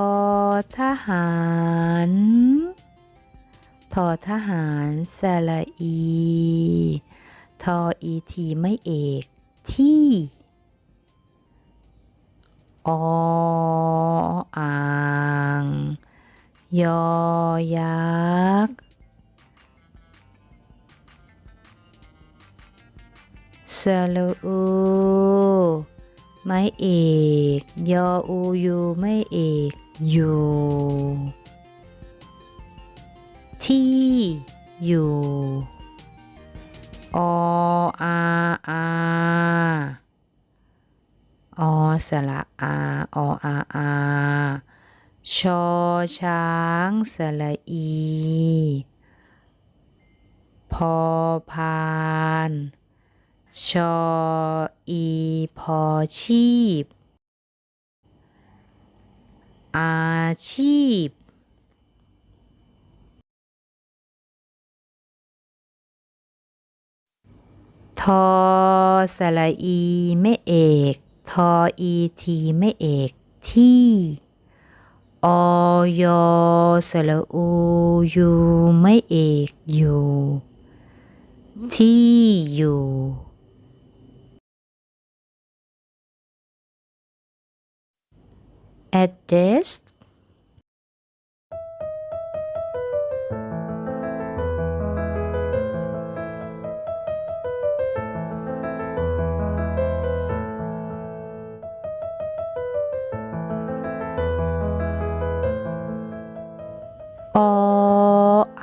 อทหารทอทหารสระอี ทออีทีไม่เอก ที่ออ่าง ยอยักษ์สระอู ไม่เอกยออูยูไม่เอกอยู่ ที่อยู่ออาอาอสระอาออาอาชอช้างสระอีพอพาน ชออีพอชีพ อาชีพ ทอสระอีไม่เอก ทออีทีไม่เอก ที่ออยสระอูยูไม่เอกอยู่ ที่อยู่ address อ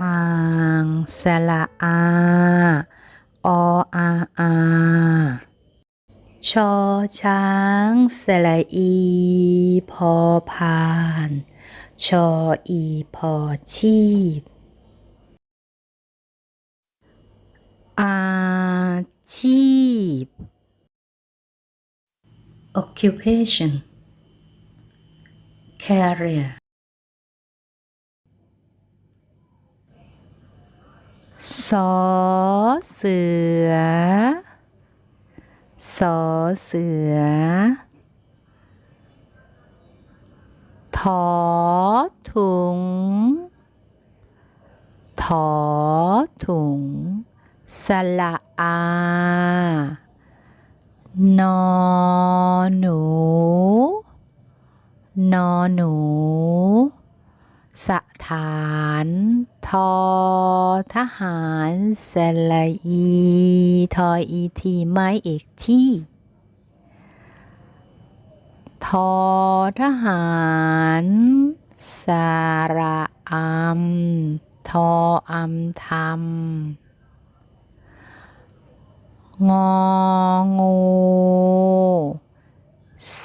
อ่างสระอา ออาอา ชอช้างสระอี พอพาน ชออีพอชีพ อาชีพ occupation career สอเสือ สอเสือ ถอถุง ถอถุง สละอา นอหนู นอหนู สถาน ทอทหารสละอีทออีทีไม้เอกที่ทอทหารสาระอัมทออัมทำงองู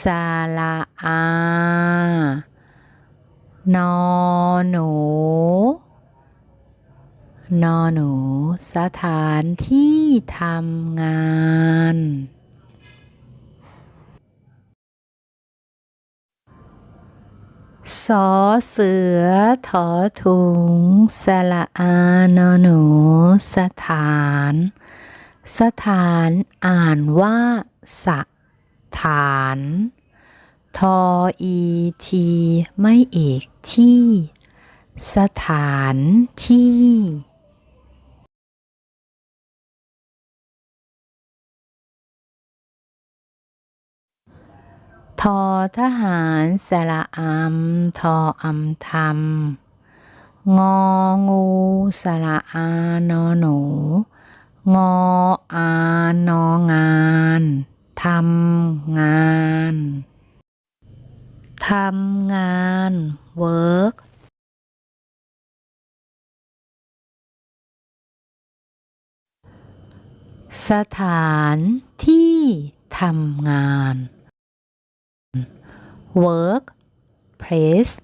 สระอา นอหนู นอหนู สถานที่ทำงาน สอเสือถอถุงสระอานอหนู สถาน สถานอ่านว่า สถาน ทออีทีไม่เอกที่ สถานที่ ทอทหารสระอัมทออัมทำงองูสระอานอหนู งออานองานทำงานทำงาน work สถานที่ทำงาน work place